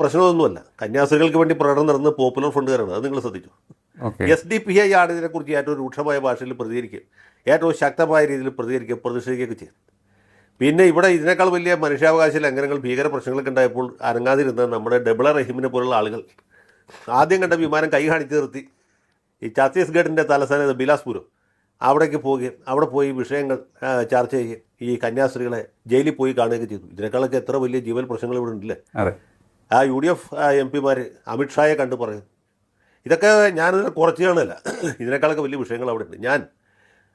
പ്രശ്നമൊന്നുമല്ല. കന്യാസ്ത്രീകൾക്ക് വേണ്ടി പ്രകടനം നടന്നത് പോപ്പുലർ ഫണ്ടുകാരാണ് അത് നിങ്ങൾ ശ്രദ്ധിച്ചു? എസ് ഡി പി ഐ ആണ് ഇതിനെക്കുറിച്ച് ഏറ്റവും രൂക്ഷമായ ഭാഷയിൽ പ്രതികരിക്കുക. ഏറ്റവും ശക്തമായ രീതിയിൽ പ്രതികരിക്കുക പ്രതിഷേധിക്കുകയൊക്കെ ചെയ്തു പിന്നെ ഇവിടെ ഇതിനേക്കാൾ വലിയ മനുഷ്യാവകാശ ലംഘനങ്ങൾ ഭീകര പ്രശ്നങ്ങളൊക്കെ ഉണ്ടായപ്പോൾ അനങ്ങാതിരുന്ന നമ്മുടെ ഡബിള റഹീമിനെ പോലുള്ള ആളുകൾ. ആദ്യം കണ്ട വിമാനം കൈ കാണിച്ച് നിർത്തി. ഈ ഛത്തീസ്ഗഡിന്റെ തലസ്ഥാനം ബിലാസ്പൂരും. അവിടേക്ക് പോവുകയും അവിടെ പോയി വിഷയങ്ങൾ ചർച്ച ചെയ്യുകയും ഈ കന്യാസ്ത്രീകളെ ജയിലിൽ പോയി കാണുകയൊക്കെ ചെയ്തു. ഇതിനേക്കാളൊക്കെ എത്ര വലിയ ജീവൽ പ്രശ്നങ്ങൾ ഇവിടെ ഉണ്ടല്ലേ? ആ യു ഡി എഫ് എം പിമാർ അമിത്ഷായെ കണ്ട് പറയും. ഇതൊക്കെ ഞാനിതിനെ കുറച്ച് കാണില്ല ഇതിനേക്കാളൊക്കെ വലിയ വിഷയങ്ങൾ അവിടെ ഉണ്ട് ഞാൻ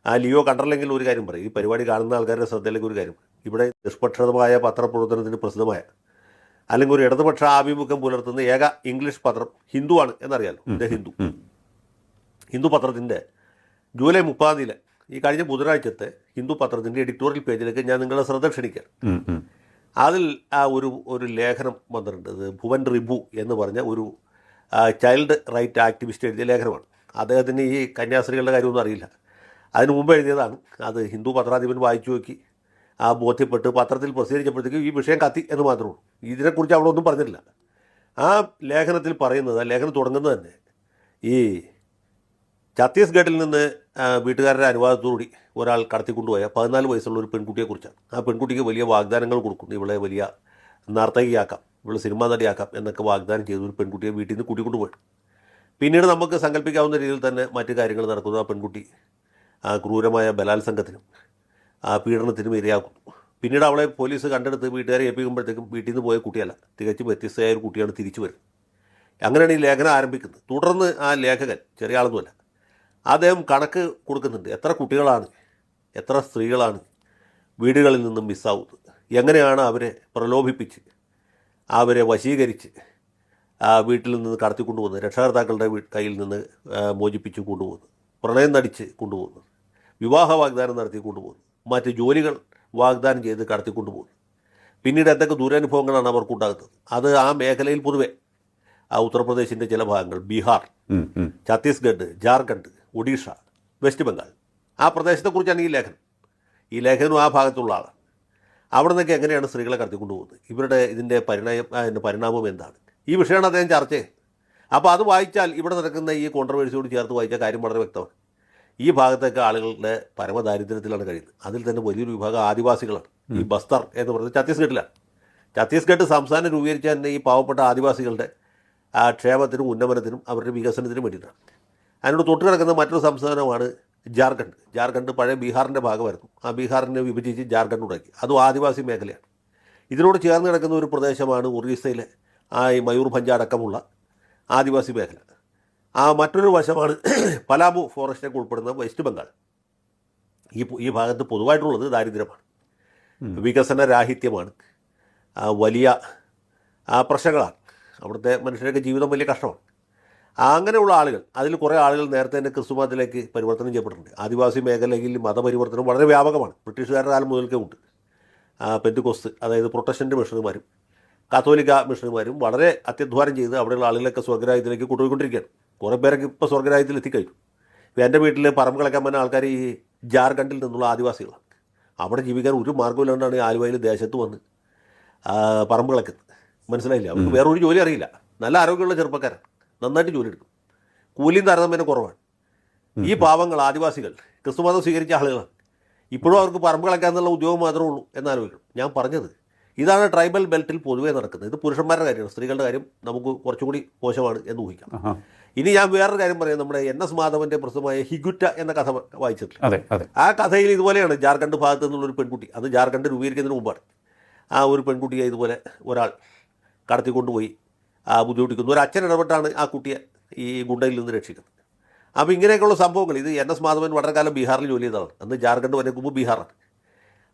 ആ ലിയോ കണ്ടല്ലെങ്കിൽ ഒരു കാര്യം പറയും. ഈ പരിപാടി കാണുന്ന ആൾക്കാരുടെ ശ്രദ്ധയിലേക്ക് ഒരു കാര്യം. ഇവിടെ നിഷ്പക്ഷതമായ പത്രപ്രവർത്തനത്തിന് പ്രസിദ്ധമായ അല്ലെങ്കിൽ ഒരു ഇടതുപക്ഷ ആഭിമുഖ്യം പുലർത്തുന്ന ഏക ഇംഗ്ലീഷ് പത്രം ഹിന്ദുവാണ് എന്നറിയാലോ. ഇത് ഹിന്ദു. ഹിന്ദു പത്രത്തിന്റെ ജൂലൈ മുപ്പതാം തീയതി ഈ കഴിഞ്ഞ ബുധനാഴ്ചത്തെ ഹിന്ദു പത്രത്തിന്റെ എഡിറ്റോറിയൽ പേജിലേക്ക് ഞാൻ നിങ്ങളുടെ ശ്രദ്ധ ക്ഷണിക്കാം. അതിൽ ആ ഒരു ഒരു ലേഖനം വന്നിട്ടുണ്ട്. ഭുവൻ റിബു എന്ന് പറഞ്ഞ ഒരു ചൈൽഡ് റൈറ്റ് ആക്ടിവിസ്റ്റ് എഴുതിയ ലേഖനമാണ്. അദ്ദേഹത്തിന് ഈ കന്യാസ്ത്രീകളുടെ കാര്യമൊന്നും അറിയില്ല. അതിന് മുമ്പ് എഴുതിയതാണ്. അത് ഹിന്ദു പത്രാധിപൻ വായിച്ചു നോക്കി. ആ ബോധ്യപ്പെട്ട് പത്രത്തിൽ പ്രസിദ്ധീകരിച്ചപ്പോഴത്തേക്കും ഈ വിഷയം കത്തി എന്ന് മാത്രമേ ഉള്ളൂ. ഇതിനെക്കുറിച്ച് അവളൊന്നും പറഞ്ഞിട്ടില്ല. ആ ലേഖനത്തിൽ പറയുന്നത് ആ ലേഖനം തുടങ്ങുന്നത് തന്നെ ഈ ഛത്തീസ്ഗഡിൽ നിന്ന് വീട്ടുകാരുടെ അനുവാദത്തോടുകൂടി ഒരാൾ കടത്തിക്കൊണ്ടുപോയ പതിനാല് വയസ്സുള്ള ഒരു പെൺകുട്ടിയെക്കുറിച്ചാണ് ആ പെൺകുട്ടിക്ക് വലിയ വാഗ്ദാനങ്ങൾ കൊടുക്കുന്നു ഇവളെ വലിയ നർത്തകിയാക്കാം ഇവളെ സിനിമാ നടിയാക്കാം എന്നൊക്കെ വാഗ്ദാനം ചെയ്ത് ഒരു പെൺകുട്ടിയെ വീട്ടിൽ നിന്ന് കൂട്ടിക്കൊണ്ടുപോയി. പിന്നീട് നമുക്ക് സങ്കല്പിക്കാവുന്ന രീതിയിൽ തന്നെ മറ്റു കാര്യങ്ങൾ നടക്കുന്നു. ആ പെൺകുട്ടി ആ ക്രൂരമായ ബലാത്സംഗത്തിനും ആ പീഡനത്തിനും ഇരയാക്കുന്നു. പിന്നീട് അവളെ പോലീസ് കണ്ടെടുത്ത് വീട്ടുകാരെ ഏൽപ്പിക്കുമ്പോഴത്തേക്കും വീട്ടിൽ നിന്ന് പോയ കുട്ടിയല്ല തികച്ചും വ്യത്യസ്തയായ ഒരു കുട്ടിയാണ് തിരിച്ചു വരുന്നത്. അങ്ങനെയാണ് ഈ ലേഖനം ആരംഭിക്കുന്നത്. തുടർന്ന് ആ ലേഖകൻ ചെറിയ ആളൊന്നുമല്ല അദ്ദേഹം കണക്ക് കൊടുക്കുന്നുണ്ട്. എത്ര കുട്ടികളാണ്? എത്ര സ്ത്രീകളാണ് വീടുകളിൽ നിന്നും മിസ്സാവുന്നത്? എങ്ങനെയാണ് അവരെ പ്രലോഭിപ്പിച്ച് അവരെ വശീകരിച്ച് ആ വീട്ടിൽ നിന്ന് കടത്തിക്കൊണ്ടുപോകുന്നത്? രക്ഷകർത്താക്കളുടെ രക്ഷാകർത്താക്കളുടെ കയ്യിൽ നിന്ന് മോചിപ്പിച്ച് കൊണ്ടുപോകുന്നത്? പ്രണയം നടിച്ച് കൊണ്ടുപോകുന്നത്? വിവാഹ വാഗ്ദാനം നടത്തി കൊണ്ടുപോകുന്നു മറ്റ് ജോലികൾ വാഗ്ദാനം ചെയ്ത് കടത്തി കൊണ്ടുപോകുന്നു പിന്നീട് എന്തൊക്കെ ദുരനുഭവങ്ങളാണ് അവർക്കുണ്ടാകുന്നത് അത് ആ മേഖലയിൽ പൊതുവെ ആ ഉത്തർപ്രദേശിന്റെ ചില ഭാഗങ്ങൾ ബീഹാർ. ഛത്തീസ്ഗഡ് ജാർഖണ്ഡ് ഒഡീഷ വെസ്റ്റ് ബംഗാൾ. ആ പ്രദേശത്തെക്കുറിച്ചാണ് ഈ ലേഖനം. ഈ ലേഖനം ആ ഭാഗത്തുള്ള ആളാണ്. അവിടെ നിന്നൊക്കെ എങ്ങനെയാണ് സ്ത്രീകളെ കടത്തിക്കൊണ്ടുപോകുന്നത്? ഇവരുടെ ഇതിന്റെ പരിണയം അതിന്റെ പരിണാമം എന്താണ്? ഈ വിഷയമാണ് അദ്ദേഹം ചർച്ച ചെയ്യുന്നത് അപ്പോൾ അത് വായിച്ചാൽ ഇവിടെ നടക്കുന്ന ഈ കോൺട്രവേഴ്സിയോട് ചേർത്ത് വായിച്ചാൽ കാര്യം വളരെ വ്യക്തമാണ്. ഈ ഭാഗത്തൊക്കെ ആളുകളുടെ പരമദാരിദ്ര്യത്തിലാണ് കഴിയുന്നത്. അതിൽ തന്നെ വലിയൊരു വിഭാഗം ആദിവാസികളാണ്. ഈ ബസ്തർ എന്ന് പറയുന്നത് ഛത്തീസ്ഗഡിലാണ്. ഛത്തീസ്ഗഡ് സംസ്ഥാനം രൂപീകരിച്ച തന്നെ ഈ പാവപ്പെട്ട ആദിവാസികളുടെ ക്ഷേമത്തിനും ഉന്നമനത്തിനും അവരുടെ വികസനത്തിനും വേണ്ടിയിട്ടാണ്. അതിനോട് തൊട്ട് കിടക്കുന്ന മറ്റൊരു സംസ്ഥാനമാണ് ജാർഖണ്ഡ്. ജാർഖണ്ഡ് പഴയ ബീഹാറിന്റെ ഭാഗമായിരുന്നു. ആ ബീഹാറിനെ വിഭജിച്ച് ജാർഖണ്ഡ് ഉണ്ടാക്കി. അതും ആദിവാസി മേഖലയാണ്. ഇതിനോട് ചേർന്ന് കിടക്കുന്ന ഒരു പ്രദേശമാണ് ഒറീസയിലെ ആ ഈ മയൂർഭഞ്ച അടക്കമുള്ള ആദിവാസി മേഖല. ആ മറ്റൊരു വശമാണ് പലാമു ഫോറസ്റ്റിനൊക്കെ ഉൾപ്പെടുന്ന വെസ്റ്റ് ബംഗാൾ. ഈ ഈ ഭാഗത്ത് പൊതുവായിട്ടുള്ളത് ദാരിദ്ര്യമാണ്. വികസന രാഹിത്യമാണ്. വലിയ പ്രശ്നങ്ങളാണ്. അവിടുത്തെ മനുഷ്യരൊക്കെ ജീവിതം വലിയ കഷ്ടമാണ്. അങ്ങനെയുള്ള ആളുകൾ അതിൽ കുറേ ആളുകൾ നേരത്തെ തന്നെ ക്രിസ്തു മതത്തിലേക്ക് പരിവർത്തനം ചെയ്യപ്പെട്ടിട്ടുണ്ട്. ആദിവാസി മേഖലയിൽ മതപരിവർത്തനം വളരെ വ്യാപകമാണ്. ബ്രിട്ടീഷുകാരുടെ കാലം മുതൽക്കേ ഉണ്ട് പെന്തുകൊസ്ത് അതായത് പ്രൊട്ടസ്റ്റന്റ് മിഷണറിമാരും കാത്തോലിക്ക മിഷണറിമാരും വളരെ അത്യധ്വാനം ചെയ്ത് അവിടെയുള്ള ആളുകളൊക്കെ സ്വർഗരാജ്യത്തിലേക്ക് കൊണ്ടുപോയിക്കൊണ്ടിരിക്കുകയാണ് കുറേ പേരൊക്കെ ഇപ്പോൾ സ്വർഗരാജ്യത്തിൽ എത്തിക്കഴിഞ്ഞു. ഇപ്പോൾ എന്റെ വീട്ടിൽ പറമ്പ് കളിക്കാൻ പറ്റുന്ന ആൾക്കാർ ഈ ജാർഖണ്ഡിൽ നിന്നുള്ള ആദിവാസികളാണ്. അവിടെ ജീവിക്കാൻ ഒരു മാർഗമില്ലാണ്ടാണ് ഈ ആലുവയിൽ ദേശത്ത് വന്ന് പറമ്പ് കളിക്കുന്നത്. മനസ്സിലായില്ല? അവർക്ക് വേറൊരു ജോലി അറിയില്ല. നല്ല ആരോഗ്യമുള്ള ചെറുപ്പക്കാരാണ്. നന്നായിട്ട് ജോലി എടുക്കും. കൂലിയും താരതമ്യേന കുറവാണ്. ഈ പാവങ്ങൾ ആദിവാസികൾ ക്രിസ്തുമതം സ്വീകരിച്ച ആളുകളാണ്. ഇപ്പോഴും അവർക്ക് പറമ്പ് കളയ്ക്കാന്നുള്ള ഉദ്യോഗം മാത്രമേ ഉള്ളൂ എന്നാലോചിക്കണം ഞാൻ പറഞ്ഞത് ഇതാണ് ട്രൈബൽ ബെൽറ്റിൽ പൊതുവേ നടക്കുന്നത്. ഇത് പുരുഷന്മാരുടെ കാര്യമാണ്. സ്ത്രീകളുടെ കാര്യം നമുക്ക് കുറച്ചുകൂടി മോശമാണ് എന്ന് ഊഹിക്കാം. ഇനി ഞാൻ വേറൊരു കാര്യം പറയാം. നമ്മുടെ എൻ എസ് മാധവന്റെ പ്രസിദ്ധമായ ഹിഗുറ്റ എന്ന കഥ വായിച്ചിട്ടില്ല? ആ കഥയിൽ ഇതുപോലെയാണ് ജാർഖണ്ഡ് ഭാഗത്ത് നിന്നുള്ളൊരു പെൺകുട്ടി. അത് ജാർഖണ്ഡ് രൂപീകരിക്കുന്നതിന് മുമ്പാണ്. ആ ഒരു പെൺകുട്ടിയെ ഇതുപോലെ ഒരാൾ കടത്തിക്കൊണ്ടുപോയി. ബുദ്ധിമുട്ടിക്കുന്നു. ഒരു അച്ഛൻ ഇടപെട്ടാണ് ആ കുട്ടിയെ ഈ ഗുണ്ടയിൽ നിന്ന് രക്ഷിക്കുന്നത്. അപ്പോൾ ഇങ്ങനെയൊക്കെയുള്ള സംഭവങ്ങൾ ഇത് എൻ എസ് മാധവൻ വളരെ കാലം ബീഹാറിൽ ജോലി ചെയ്തതാണ്. അന്ന് ജാർഖണ്ഡ് വരെ മുമ്പ് ബീഹാറാണ്.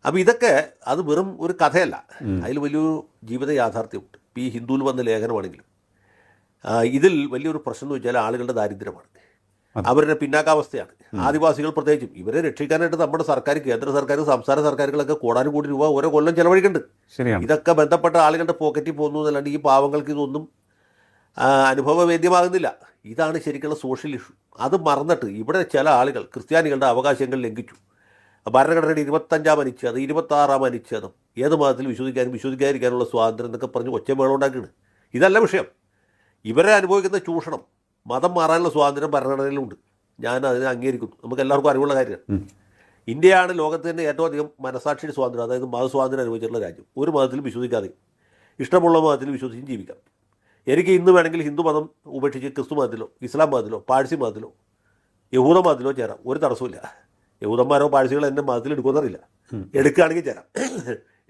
അപ്പോൾ ഇതൊക്കെ അത് വെറും ഒരു കഥയല്ല. അതിൽ വലിയൊരു ജീവിത യാഥാർത്ഥ്യമുണ്ട്. ഇപ്പോൾ ഈ ഹിന്ദുവിൽ വന്ന ലേഖനമാണെങ്കിലും. ഇതിൽ വലിയൊരു പ്രശ്നം എന്ന് വെച്ചാൽ ആളുകളുടെ ദാരിദ്ര്യമാണ്. അവരുടെ പിന്നാക്കാവസ്ഥയാണ്. ആദിവാസികൾ പ്രത്യേകിച്ചും. ഇവരെ രക്ഷിക്കാനായിട്ട് നമ്മുടെ സർക്കാർ കേന്ദ്ര സർക്കാർ സംസ്ഥാന സർക്കാരുകളൊക്കെ കോടാനും കോടി രൂപ ഓരോ കൊല്ലം ചെലവഴിക്കുന്നുണ്ട്. ഇതൊക്കെ ബന്ധപ്പെട്ട ആളുകളുടെ പോക്കറ്റിൽ പോകുന്നു എന്നല്ലാണ്ട് ഈ പാവങ്ങൾക്ക് ഇതൊന്നും അനുഭവവേദ്യമാകുന്നില്ല ഇതാണ് ശരിക്കുള്ള സോഷ്യൽ ഇഷ്യൂ അത് മറന്നിട്ട് ഇവിടെ ചില ആളുകൾ ക്രിസ്ത്യാനികളുടെ അവകാശങ്ങൾ ലംഘിച്ചു. ഭരണഘടനയുടെ ഇരുപത്തഞ്ചാം അനുച്ഛേദം ഇരുപത്താറാം അനുച്ഛേദം ഏത് മതത്തിൽ വിശ്വസിക്കാനും വിശ്വസിക്കാതിരിക്കാനുള്ള സ്വാതന്ത്ര്യം എന്നൊക്കെ പറഞ്ഞ് ഒച്ചമേളം ഇതല്ല വിഷയം. ഇവരെ അനുഭവിക്കുന്ന ചൂഷണം മതം മാറാനുള്ള സ്വാതന്ത്ര്യം ഭരണഘടനയിലുണ്ട്. ഞാൻ അതിനെ അംഗീകരിക്കുന്നു. നമുക്ക് എല്ലാവർക്കും അറിവുള്ള കാര്യമാണ്. ഇന്ത്യയാണ് ലോകത്ത് തന്നെ ഏറ്റവും അധികം മനസാക്ഷിയുടെ സ്വാതന്ത്ര്യം അതായത് മതസ്വാതന്ത്ര്യം അനുഭവിച്ചിട്ടുള്ള രാജ്യം. ഒരു മതത്തിലും വിശ്വസിക്കാതെ ഇഷ്ടമുള്ള മതത്തിൽ വിശ്വസിച്ചും ജീവിക്കാം. എനിക്ക് ഇന്ന് വേണമെങ്കിൽ ഹിന്ദു മതം ഉപേക്ഷിച്ച് ക്രിസ്തു മതത്തിലോ ഇസ്ലാം മതത്തിലോ പാഴ്സി മതത്തിലോ യഹൂദ മതത്തിലോ ചേരാം. ഒരു തടസ്സമില്ല യഹൂദന്മാരോ പാഴ്സികളോ എന്റെ മതത്തിൽ എടുക്കുമെന്നറിയില്ല. എടുക്കുകയാണെങ്കിൽ ചേരാം.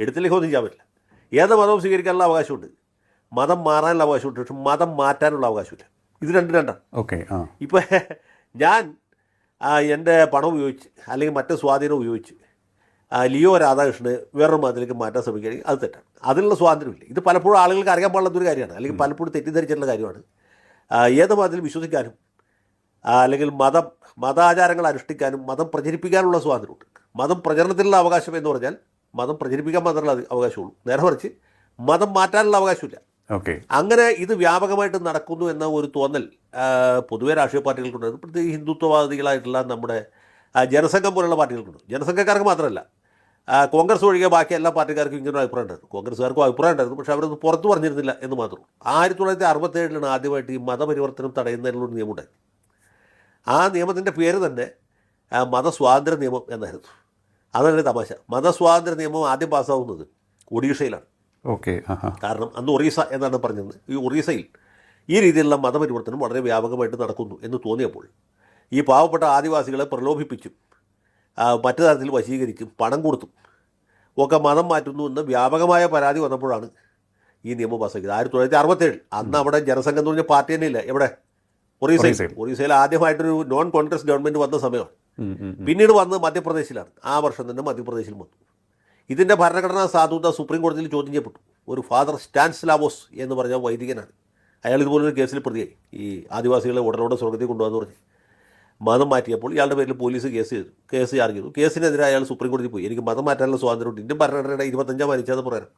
എടുത്തില്ലെങ്കിൽ ഒന്നും ചെയ്യാൻ പറ്റില്ല. ഏത് മതവും സ്വീകരിക്കാനുള്ള അവകാശമുണ്ട്. മതം മാറാനുള്ള അവകാശമുണ്ട്. പക്ഷെ മതം മാറ്റാനുള്ള അവകാശമില്ല. ഇത് രണ്ടും രണ്ടാണ് ഓക്കെ ഇപ്പോൾ ഞാൻ എന്റെ പണം ഉപയോഗിച്ച് അല്ലെങ്കിൽ മറ്റു സ്വാധീനം ഉപയോഗിച്ച് ലിയോ രാധാകൃഷ്ണന് വേറൊരു മതത്തിലേക്ക് മാറ്റാൻ ശ്രമിക്കുകയാണെങ്കിൽ അത് തെറ്റാണ്. അതിനുള്ള സ്വാതന്ത്ര്യമില്ല. ഇത് പലപ്പോഴും ആളുകൾക്ക് അറിയാൻ പാടില്ലാത്തൊരു കാര്യമാണ്. അല്ലെങ്കിൽ പലപ്പോഴും തെറ്റിദ്ധരിച്ചിട്ടുള്ള കാര്യമാണ്. ഏത് മതത്തിൽ വിശ്വസിക്കാനും അല്ലെങ്കിൽ മതം മതാചാരങ്ങൾ അനുഷ്ഠിക്കാനും മതം പ്രചരിപ്പിക്കാനുള്ള സ്വാതന്ത്ര്യമുണ്ട്. മതം പ്രചരണത്തിനുള്ള അവകാശം എന്ന് പറഞ്ഞാൽ മതം പ്രചരിപ്പിക്കാൻ മാത്രമേ അവകാശമുള്ളൂ. നേരെ മറിച്ച് മതം മാറ്റാനുള്ള അവകാശമില്ല. ഓക്കെ. അങ്ങനെ ഇത് വ്യാപകമായിട്ട് നടക്കുന്നു എന്ന ഒരു തോന്നൽ പൊതുവേ രാഷ്ട്രീയ പാർട്ടികൾക്കുണ്ടായിരുന്നു പ്രത്യേകിച്ച് ഹിന്ദുത്വവാദികളായിട്ടുള്ള നമ്മുടെ ജനസംഘം പോലുള്ള പാർട്ടികൾക്കുണ്ട്. ജനസംഘക്കാർക്ക് മാത്രമല്ല കോൺഗ്രസ് ഒഴികെ ബാക്കി എല്ലാ പാർട്ടിക്കാർക്കും ഇങ്ങനെ ഒരു അഭിപ്രായം ഉണ്ടായിരുന്നു കോൺഗ്രസ്സുകാർക്കും അഭിപ്രായം ഉണ്ടായിരുന്നു പക്ഷേ അവരത് പുറത്തു പറഞ്ഞിരുന്നില്ല എന്ന് മാത്രം. ആയിരത്തി തൊള്ളായിരത്തി അറുപത്തേഴിലാണ് ആദ്യമായിട്ട് ഈ മതപരിവർത്തനം തടയുന്നതിനുള്ളൊരു നിയമം ഉണ്ടായി ആ നിയമത്തിന്റെ പേര് തന്നെ മതസ്വാതന്ത്ര്യ നിയമം എന്നായിരുന്നു. അതാണ് തമാശ. മതസ്വാതന്ത്ര്യ നിയമം ആദ്യം പാസ്സാവുന്നത് ഒഡീഷയിലാണ്. ഓക്കെ കാരണം അന്ന് ഒറീസ എന്നാണ് പറഞ്ഞത്. ഈ ഒറീസയിൽ ഈ രീതിയിലുള്ള മതപരിവർത്തനം വളരെ വ്യാപകമായിട്ട് നടക്കുന്നു എന്ന് തോന്നിയപ്പോൾ ഈ പാവപ്പെട്ട ആദിവാസികളെ പ്രലോഭിപ്പിച്ചും മറ്റു തരത്തിൽ വശീകരിക്കും പണം കൊടുത്തും. ഒക്കെ മതം മാറ്റുന്നു എന്ന് വ്യാപകമായ പരാതി വന്നപ്പോഴാണ് ഈ നിയമം പാസ്സാക്കിയത് ആയിരത്തി തൊള്ളായിരത്തി അറുപത്തേഴ് അന്ന് അവിടെ ജനസംഘം എന്ന് പറഞ്ഞ പാർട്ടി തന്നെ ഇല്ല എവിടെ? ഒറീസയിൽ. ഒറീസയിൽ. ആദ്യമായിട്ടൊരു നോൺ കോൺഗ്രസ് ഗവൺമെന്റ് വന്ന സമയമാണ്. പിന്നീട് വന്ന് മധ്യപ്രദേശിലാണ്. ആ വർഷം തന്നെ മധ്യപ്രദേശിൽ വന്നു. ഇതിന്റെ ഭരണഘടനാ സാധുത സുപ്രീം കോടതിയിൽ ചോദ്യം ചെയ്യപ്പെട്ടു. ഒരു ഫാദർ സ്റ്റാൻസ്ലാവോസ് എന്ന് പറഞ്ഞ വൈദികനാണ്. അയാൾ ഇതുപോലൊരു കേസിൽ പ്രതിയായി. ഈ ആദിവാസികളെ ഉടനോടെ സ്വർഗത്തിൽ കൊണ്ടുവന്ന് പറഞ്ഞ്. മതം മാറ്റിയപ്പോൾ ഇയാളുടെ പേരിൽ പോലീസ് കേസ് ചെയ്തു കേസ് ചാർജ് ചെയ്തു. കേസിനെതിരെ അയാൾ സുപ്രീം കോടതി പോയി. എനിക്ക് മതം മാറ്റാനുള്ള സ്വാതന്ത്ര്യമുണ്ട് ഇന്ത്യൻ ഭരണഘടനയുടെ ഇരുപത്തഞ്ചാം അനുച്ഛേദം പ്രകാരം.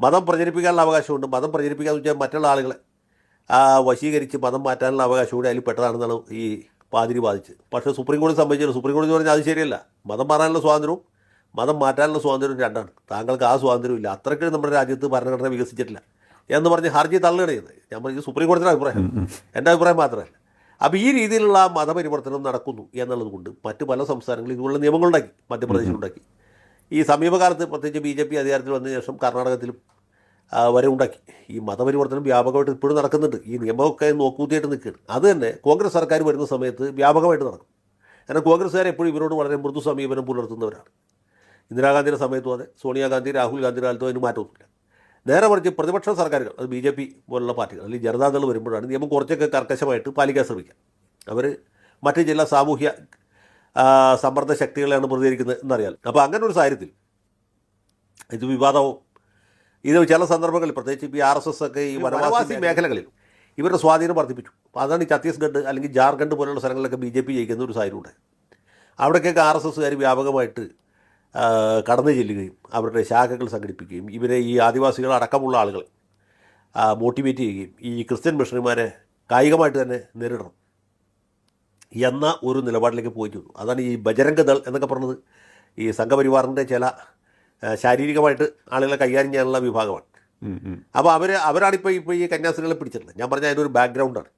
മതം പ്രചരിപ്പിക്കാനുള്ള അവകാശമുണ്ട്. മതം പ്രചരിപ്പിക്കാന്ന് വെച്ചാൽ മറ്റുള്ള ആളുകളെ വശീകരിച്ച് മതം മാറ്റാനുള്ള അവകാശം കൂടി അതിൽ പെട്ടതാണെന്നാണ് ഈ പാതിരി ബാധിച്ച് പക്ഷേ സുപ്രീം കോടതി സംബന്ധിച്ചില്ല. സുപ്രീം കോടതി പറഞ്ഞാൽ അത് ശരിയല്ല. മതം മാറാനുള്ള സ്വാതന്ത്ര്യവും മതം മാറ്റാനുള്ള സ്വാതന്ത്ര്യവും രണ്ടാണ്. താങ്കൾക്ക് ആ സ്വാതന്ത്ര്യം ഇല്ല. അത്രയ്ക്ക് നമ്മുടെ രാജ്യത്ത് ഭരണഘടന വികസിച്ചിട്ടില്ല എന്ന് പറഞ്ഞ് ഹർജി തള്ളുകയാണ് ചെയ്യുന്നത്. ഞാൻ പറഞ്ഞു സുപ്രീം കോടതിയുടെ അഭിപ്രായം. എന്റെ അഭിപ്രായം മാത്രമല്ല. അപ്പോൾ ഈ രീതിയിലുള്ള മതപരിവർത്തനം നടക്കുന്നു എന്നുള്ളത് കൊണ്ട് മറ്റ് പല സംസ്ഥാനങ്ങളും ഇതുപോലുള്ള നിയമങ്ങളുണ്ടാക്കി മധ്യപ്രദേശിലുണ്ടാക്കി ഈ സമീപകാലത്ത് പ്രത്യേകിച്ച് ബി ജെ പി അധികാരത്തിൽ വന്നതിന് ശേഷം കർണാടകത്തിലും വരെ ഉണ്ടാക്കി ഈ മതപരിവർത്തനം വ്യാപകമായിട്ട് ഇപ്പോഴും നടക്കുന്നുണ്ട്. ഈ നിയമമൊക്കെ നോക്കൂത്തിയായിട്ട് നിൽക്കുകയാണ്. അത് തന്നെ കോൺഗ്രസ് സർക്കാർ വരുന്ന സമയത്ത് വ്യാപകമായിട്ട് നടക്കും. കാരണം കോൺഗ്രസ്സുകാർ എപ്പോഴും ഇവരോട് വളരെ മൃദു സമീപനം പുലർത്തുന്നവരാണ്. ഇന്ദിരാഗാന്ധിയുടെ സമയത്തും അതെ സോണിയാഗാന്ധി രാഹുൽ ഗാന്ധിയുടെ കാലത്തും അതിന് മാറ്റമൊന്നുമില്ല. നേരെ മറിച്ച് പ്രതിപക്ഷ സർക്കാരുകൾ അത് ബി ജെ പി പോലുള്ള പാർട്ടികൾ അല്ലെങ്കിൽ ജനതാദൾ വരുമ്പോഴാണ് നിയമം കുറച്ചൊക്കെ കർക്കശമായിട്ട് പാലിക്കാൻ ശ്രമിക്കുക. അവർ മറ്റ് ചില സാമൂഹ്യ സമ്മർദ്ദ ശക്തികളെയാണ് പ്രതികരിക്കുന്നത് എന്നറിയാം അപ്പോൾ അങ്ങനെ ഒരു സാഹചര്യത്തിൽ ഇത് വിവാദവും ഇത് ചില സന്ദർഭങ്ങളിൽ പ്രത്യേകിച്ച് ഇപ്പോൾ ഈ ആർ എസ് എസ് ഒക്കെ ഈ വനവാസി മേഖലകളിൽ ഇവരുടെ സ്വാധീനം വർദ്ധിപ്പിച്ചു. അപ്പോൾ അതാണ് ഈ ഛത്തീസ്ഗഡ് അല്ലെങ്കിൽ ജാർഖണ്ഡ് പോലുള്ള സ്ഥലങ്ങളിലൊക്കെ ബി ജെ പി ജയിക്കുന്ന ഒരു സാഹചര്യം ഉണ്ടായി അവിടേക്കൊക്കെ ആർ എസ് എസ്സുകാർ വ്യാപകമായിട്ട് കടന്നു ചെല്ലുകയും അവരുടെ ശാഖകൾ സംഘടിപ്പിക്കുകയും ഇവരെ ഈ ആദിവാസികൾ അടക്കമുള്ള ആളുകളെ മോട്ടിവേറ്റ് ചെയ്യുകയും ഈ ക്രിസ്ത്യൻ മിഷണറിമാരെ കായികമായിട്ട് തന്നെ നേരിടണം എന്ന ഒരു നിലപാടിലേക്ക് വന്നു അതാണ് ഈ ബജരംഗ ദൾ എന്നൊക്കെ പറഞ്ഞത്. ഈ സംഘപരിവാറിന്റെ ചില ശാരീരികമായിട്ട് ആളുകളെ കൈകാര്യം ചെയ്യാനുള്ള വിഭാഗമാണ്. അപ്പോൾ അവർ അവരാണിപ്പോൾ ഇപ്പോൾ ഈ കന്യാസ്ത്രീകളെ പിടിച്ചിട്ടുള്ളത്. ഞാൻ പറഞ്ഞ അതിനൊരു ഒരു ബാക്ക്ഗ്രൗണ്ടാണ്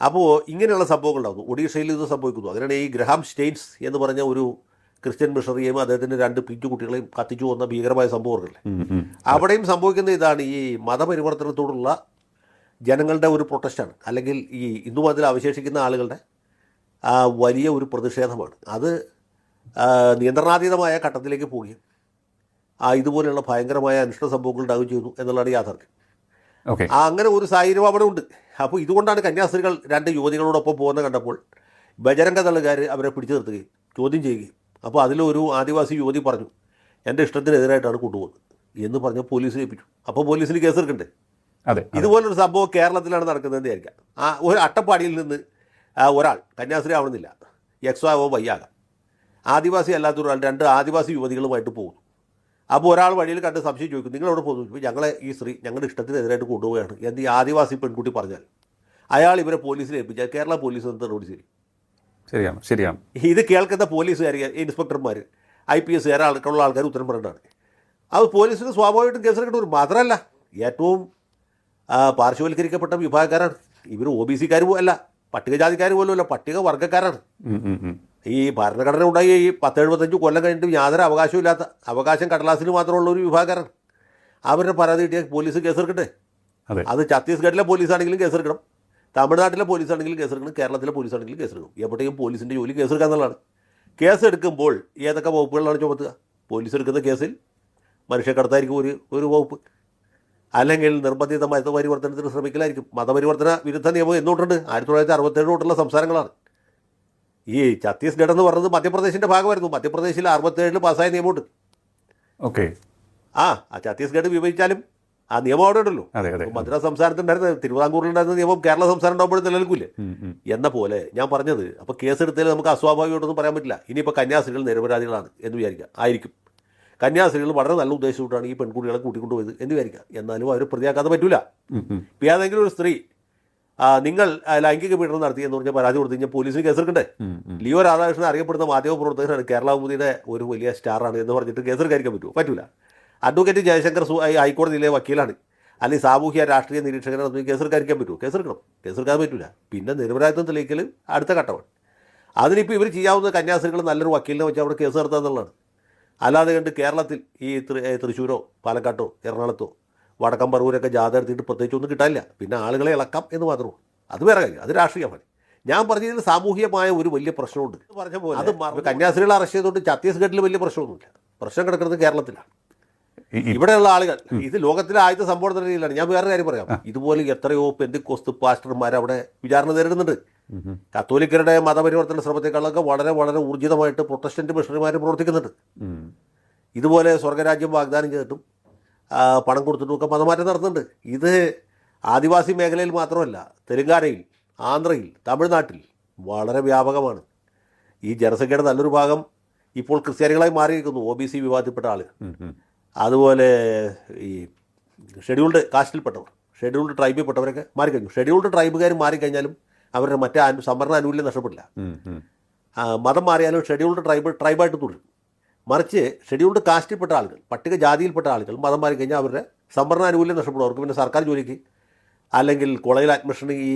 അപ്പോൾ ഇങ്ങനെയുള്ള സംഭവങ്ങൾ ഉണ്ടാകുന്നു. ഒഡീഷയിൽ ഇത് സംഭവിക്കുന്നു. അങ്ങനെയാണ് ഈ ഗ്രഹാം സ്റ്റെയിൻസ് എന്ന് പറഞ്ഞ ഒരു ക്രിസ്ത്യൻ മിഷണറിയെയും അദ്ദേഹത്തിന്റെ രണ്ട് പിഞ്ചു കുട്ടികളെയും കത്തിച്ചു വന്ന ഭീകരമായ സംഭവങ്ങളല്ലേ. അവിടെയും സംഭവിക്കുന്ന ഇതാണ്. ഈ മതപരിവർത്തനത്തോടുള്ള ജനങ്ങളുടെ ഒരു പ്രൊട്ടസ്റ്റാണ്. അല്ലെങ്കിൽ ഈ ഹിന്ദു മതത്തിൽ അവശേഷിക്കുന്ന ആളുകളുടെ വലിയ ഒരു പ്രതിഷേധമാണ്. അത് നിയന്ത്രണാതീതമായ ഘട്ടത്തിലേക്ക് പോവുകയും ആ ഇതുപോലെയുള്ള ഭയങ്കരമായ അനിഷ്ട സംഭവങ്ങൾ ഉണ്ടാവുകയും ചെയ്യുന്നു എന്നുള്ളതാണ് യാഥാർത്ഥ്യം. അങ്ങനെ ഒരു സാഹചര്യം അവിടെ ഉണ്ട്. അപ്പോൾ ഇതുകൊണ്ടാണ് കന്യാസ്ത്രീകൾ രണ്ട് യുവതികളോടൊപ്പം പോകുന്നത് കണ്ടപ്പോൾ ബജരംഗ തള്ളുകാർ അവരെ പിടിച്ചു നിർത്തുകയും ചോദ്യം ചെയ്യുകയും. അപ്പോൾ അതിലൊരു ആദിവാസി യുവതി പറഞ്ഞു എന്റെ ഇഷ്ടത്തിനെതിരായിട്ടാണ് കൊണ്ടുപോകുന്നത്. എന്ന് പറഞ്ഞാൽ പോലീസ് ഏൽപ്പിച്ചു. അപ്പോൾ പോലീസിന് കേസെടുക്കണ്ടേ? അതെ ഇതുപോലൊരു സംഭവം കേരളത്തിലാണ് നടക്കുന്നതെന്ന് വിചാരിക്കാം. ആ ഒരു അട്ടപ്പാടിയിൽ നിന്ന് ഒരാൾ കന്യാസ്ത്രീ ആവണമെന്നില്ല എക്സോ ആവോ വയ്യാകാം. ആദിവാസി അല്ലാത്ത ഒരാൾ രണ്ട് ആദിവാസി യുവതികളുമായിട്ട് പോകുന്നു. അപ്പോൾ ഒരാൾ വഴിയിൽ കണ്ട് സംശയം ചോദിക്കും നിങ്ങൾ എവിടെ പോകുന്നു? ഞങ്ങളെ ഈ സ്ത്രീ ഞങ്ങളുടെ ഇഷ്ടത്തിനെതിരായിട്ട് കൊണ്ടുപോവുകയാണ്. എന്ന് ഈ ആദിവാസി പെൺകുട്ടി പറഞ്ഞാൽ അയാൾ ഇവരെ പോലീസിൽ ഏൽപ്പിച്ചാൽ കേരള പോലീസ് എന്ത് നടപടി ശരി ശരിയാണ് ശരിയാണ്. ഇത് കേൾക്കുന്ന പോലീസുകാർ ഇൻസ്പെക്ടർമാർ ഐ പി എസ് ആൾക്കുള്ള ആൾക്കാർ ഉത്തരം പറയേണ്ടതാണ് അത് പോലീസിന് സ്വാഭാവികമായിട്ടും കേസെടുക്കേണ്ട ഒരു മാത്രമല്ല. ഏറ്റവും പാർശ്വവൽക്കരിക്കപ്പെട്ട വിഭാഗക്കാരാണ്. ഇവർ ഒ ബി സിക്കാർ അല്ല പട്ടികജാതിക്കാർ പോലും അല്ല പട്ടിക വർഗക്കാരാണ്. ഈ ഭരണഘടന ഉണ്ടായി ഈ പത്ത് എഴുപത്തഞ്ച് കൊല്ലം കഴിഞ്ഞിട്ടും യാതൊരു അവകാശവും ഇല്ലാത്ത അവകാശം കടലാസിന് മാത്രമുള്ള ഒരു വിഭാഗക്കാരാണ്. അവരുടെ പരാതി കിട്ടിയാൽ പോലീസ് കേസെടുക്കട്ടെ അത്. ഛത്തീസ്ഗഡിലെ പോലീസാണെങ്കിലും കേസെടുക്കണം തമിഴ്നാട്ടിലെ പോലീസാണെങ്കിലും കേസെടുക്കണം കേരളത്തിലെ പോലീസാണെങ്കിലും കേസെടുക്കും. എപ്പോഴത്തേക്കും പോലീസിന്റെ ജോലി കേസെടുക്കുക എന്നുള്ളതാണ്. കേസെടുക്കുമ്പോൾ ഏതൊക്കെ വകുപ്പുകളാണ് ചുമത്തുക? പോലീസ് എടുക്കുന്ന കേസിൽ മനുഷ്യക്കടത്തായിരിക്കും ഒരു ഒരു വകുപ്പ്. അല്ലെങ്കിൽ നിർബന്ധിത മതപരിവർത്തനത്തിന് ശ്രമിക്കലായിരിക്കും. മതപരിവർത്തന വിരുദ്ധ നിയമം എന്നുകൊണ്ടുണ്ട് ആയിരത്തി തൊള്ളായിരത്തി അറുപത്തേഴ് തൊട്ടുള്ള സംസ്ഥാനങ്ങളാണ് ഈ ഛത്തീസ്ഗഡ് എന്ന് പറഞ്ഞത് മധ്യപ്രദേശിന്റെ ഭാഗമായിരുന്നു. മധ്യപ്രദേശിൽ അറുപത്തേഴിൽ പാസ്സായ നിയമമുണ്ട്. ഓക്കെ. ആ ആ ഛത്തീസ്ഗഡ് വിഭജിച്ചാലും ആ നിയമം അവിടെ ഉണ്ടല്ലോ. മദ്രാസ് സംസ്ഥാനത്തുണ്ടായിരുന്ന തിരുവിതാംകൂറിലുണ്ടായിരുന്ന നിയമം കേരള സംസ്ഥാനം ഉണ്ടാകുമ്പോഴും നിലനിൽക്കില്ലേ. എന്ന പോലെ ഞാൻ പറഞ്ഞത് അപ്പോൾ കേസെടുത്തതിൽ നമുക്ക് അസ്വാഭാവികമായിട്ടൊന്നും പറയാൻ പറ്റില്ല. ഇനിയിപ്പോൾ കന്യാസ്ത്രീകൾ നിരപരാധികളാണ് എന്ന് വിചാരിക്കാം ആയിരിക്കും. കന്യാസ്ത്രീകൾ വളരെ നല്ല ഉദ്ദേശത്തോട്ടാണ് ഈ പെൺകുട്ടികളെ കൂട്ടിക്കൊണ്ടുപോയത് എന്ന് വിചാരിക്കാം എന്നാലും അവർ പ്രതിയാക്കാതെ പറ്റില്ല. ഇപ്പം ഏതെങ്കിലും ഒരു സ്ത്രീ നിങ്ങൾ ലൈംഗിക പീഡനം നടത്തി എന്ന് പറഞ്ഞാൽ പരാതി കൊടുത്തു കഴിഞ്ഞാൽ പോലീസിന് കേസെടുക്കണ്ടേ. ലിയോ രാധാകൃഷ്ണൻ അറിയപ്പെടുന്ന മാധ്യമ പ്രവർത്തകനാണ് കേരള ഭൂമിയുടെ ഒരു വലിയ സ്റ്റാറാണ് എന്ന് പറഞ്ഞിട്ട് കേസെടുക്കാതിരിക്കാൻ പറ്റുമോ? പറ്റൂല. അഡ്വക്കേറ്റ് ജയശങ്കർ ഹൈക്കോടതിയിലെ വക്കീലാണ്. അല്ലെങ്കിൽ സാമൂഹ്യ രാഷ്ട്രീയ നിരീക്ഷകനാണെന്ന് കേസെടുക്കാതിരിക്കാൻ പറ്റുമോ? കേസെടുക്കണം. കേസെടുക്കാൻ പറ്റില്ല പിന്നെ നിരപരാധിത്വം തെളിയിക്കൽ അടുത്ത ഘട്ടമാണ്. അതിനിപ്പോൾ ഇവർ ചെയ്യാവുന്ന കന്യാസ്ത്രീകൾ നല്ലൊരു വക്കീലിനെ വെച്ച് അവിടെ കേസ് നടത്തുക എന്നുള്ളതാണ്. അല്ലാതെ കണ്ട് കേരളത്തിൽ ഈ തൃശ്ശൂരോ പാലക്കാട്ടോ എറണാകുളത്തോ വടക്കം പറവൂരൊക്കെ ജാഥ എടുത്തിട്ട് പ്രത്യേകിച്ച് ഒന്നും കിട്ടാനില്ല. പിന്നെ ആളുകളെ ഇളക്കാം എന്ന് മാത്രമേ അത് വേറെ കാര്യം. അത് രാഷ്ട്രീയമാണ് ഞാൻ പറഞ്ഞതിൽ സാമൂഹികമായ ഒരു വലിയ പ്രശ്നമുണ്ട്. പറഞ്ഞ പോലെ അത് കന്യാസ്ത്രീകളെ അറസ്റ്റ് ചെയ്തുകൊണ്ട് ഛത്തീസ്ഗഡിൽ വലിയ പ്രശ്നമൊന്നുമില്ല. പ്രശ്നം കിടക്കുന്നത് കേരളത്തിലാണ്. ഇവിടെയുള്ള ആളുകൾ. ഇത് ലോകത്തിലെ ആദ്യത്തെ സംഭവം രീതിയിലാണ്. ഞാൻ വേറെ കാര്യം പറയാം. ഇതുപോലെ എത്രയോ പെന്തിക്കോസ്തു പാസ്റ്റർമാർ അവിടെ വിചാരണ നേരിടുന്നുണ്ട്. കത്തോലിക്കരുടെ മതപരിവർത്തന ശ്രമത്തെക്കാളൊക്കെ വളരെ വളരെ ഊർജിതമായിട്ട് പ്രൊട്ടസ്റ്റന്റ് മിഷണറിമാർ പ്രവർത്തിക്കുന്നുണ്ട്. ഇതുപോലെ സ്വർഗരാജ്യം വാഗ്ദാനം ചെയ്തിട്ടും പണം കൊടുത്തിട്ടും ഒക്കെ മതമാറ്റം നടത്തുന്നുണ്ട്. ഇത് ആദിവാസി മേഖലയിൽ മാത്രമല്ല തെലുങ്കാനയിൽ ആന്ധ്രയിൽ തമിഴ്നാട്ടിൽ വളരെ വ്യാപകമാണ്. ഈ ജനസംഖ്യയുടെ നല്ലൊരു ഭാഗം ഇപ്പോൾ ക്രിസ്ത്യാനികളായി മാറിയിരിക്കുന്നു ഒ ബി സി വിഭാഗത്തിൽപ്പെട്ട ആളുകൾ. അതുപോലെ ഈ ഷെഡ്യൂൾഡ് കാസ്റ്റിൽപ്പെട്ടവർ ഷെഡ്യൂൾഡ് ട്രൈബിൽപ്പെട്ടവരൊക്കെ മാറിക്കഴിഞ്ഞു. ഷെഡ്യൂൾഡ് ട്രൈബുകാർ മാറിക്കഴിഞ്ഞാലും അവരുടെ മറ്റേ സംവരണ ആനുകൂല്യം നഷ്ടപ്പെടില്ല. മതം മാറിയാലും ഷെഡ്യൂൾഡ് ട്രൈബ് ട്രൈബായിട്ട് തുടരും. മറിച്ച് ഷെഡ്യൂൾഡ് കാസ്റ്റിൽപ്പെട്ട ആളുകൾ പട്ടിക ജാതിയിൽപ്പെട്ട ആളുകൾ മതം മാറിക്കഴിഞ്ഞാൽ അവരുടെ സംവരണ ആനുകൂല്യം നഷ്ടപ്പെടും. അവർക്ക് പിന്നെ സർക്കാർ ജോലിക്ക് അല്ലെങ്കിൽ കോളേജിൽ അഡ്മിഷന് ഈ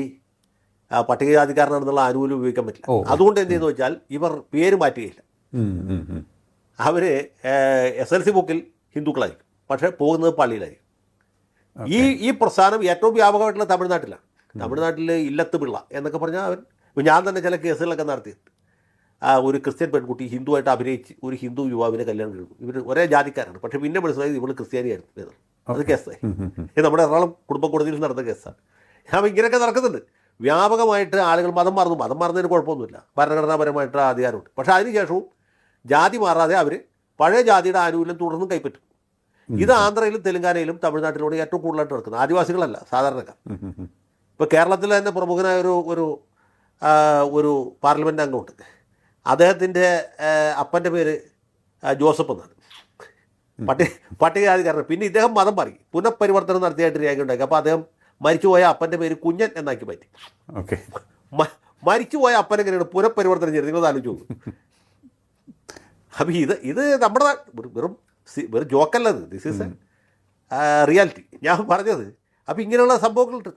പട്ടികജാതിക്കാരനാണെന്നുള്ള ആനുകൂല്യം ഉപയോഗിക്കാൻ പറ്റില്ല. അതുകൊണ്ട് എന്ത് ചെയ്യുന്നു വെച്ചാൽ ഇവർ പേര് മാറ്റുകയില്ല. അവർ എസ് എൽ സി ബുക്കിൽ ഹിന്ദുക്കളായിരിക്കും. പക്ഷേ പോകുന്നത് പള്ളിയിലായിരിക്കും. ഈ ഈ പ്രസ്ഥാനം ഏറ്റവും വ്യാപകമായിട്ടുള്ള തമിഴ്നാട്ടിലാണ്. തമിഴ്നാട്ടിൽ ഇല്ലത്ത് പിള്ള എന്നൊക്കെ പറഞ്ഞാൽ അവൻ ഇപ്പം ഞാൻ തന്നെ ചില കേസുകളൊക്കെ നടത്തി ആ ഒരു ക്രിസ്ത്യൻ പെൺകുട്ടി ഹിന്ദുവായിട്ട് അഭിനയിച്ച് ഒരു ഹിന്ദു യുവാവിനെ കല്യാണം കഴിക്കും ഇവർ ഒരേ ജാതിക്കാരാണ്. പക്ഷേ പിന്നെ മനസ്സിലായത് ഇവൾ ക്രിസ്ത്യാനിയായിരുന്നു. അത് കേസായി. ഇത് നമ്മുടെ എറണാകുളം കുടുംബ കോടതിയിൽ നടന്ന കേസാണ്. ഞാൻ ഇങ്ങനെയൊക്കെ നടക്കുന്നുണ്ട്. വ്യാപകമായിട്ട് ആളുകൾ മതം മാറുന്നു. മതം മാറുന്നതിന് കുഴപ്പമൊന്നുമില്ല. ഭരണഘടനാപരമായിട്ടുള്ള അധികാരമുണ്ട്. പക്ഷേ അതിനുശേഷവും ജാതി മാറാതെ അവർ പഴയ ജാതിയുടെ ആനുകൂല്യം തുടർന്നും കൈപ്പറ്റും. ഇത് ആന്ധ്രയിലും തെലുങ്കാനയിലും തമിഴ്നാട്ടിലൂടെ ഏറ്റവും കൂടുതലായിട്ട് നടക്കുന്നത്. ആദിവാസികളല്ല സാധാരണക്കാർ. ഇപ്പോൾ കേരളത്തിൽ തന്നെ പ്രമുഖനായ ഒരു ഒരു ഒരു പാർലമെന്റ് അംഗമുണ്ട്. അദ്ദേഹത്തിന്റെ അപ്പന്റെ പേര് ജോസഫ് എന്നാണ്. പട്ടി പട്ടികജാതിക്കാരൻ പിന്നെ ഇദ്ദേഹം മതം മാറി. പുനഃപരിവർത്തനം നടത്തിയായിട്ട് രേഖയുണ്ടാക്കി അപ്പോൾ അദ്ദേഹം മരിച്ചുപോയ അപ്പന്റെ പേര് കുഞ്ഞൻ എന്നാക്കി മാറ്റി. ഓക്കെ. മരിച്ചുപോയ അപ്പൻ എങ്ങനെയാണ്? പുനഃപരിവർത്തനം ചെയ്തത്? നിങ്ങൾ ആലോചിച്ചു അപ്പം ഇത് ഇത് നമ്മുടെ വെറും- വെറും സി- വെറും ജോക്കല്ല ഇത് ദിസ് ഈസ് റിയാലിറ്റി ഞാൻ പറഞ്ഞത്. അപ്പം ഇങ്ങനെയുള്ള സംഭവങ്ങളുണ്ട്.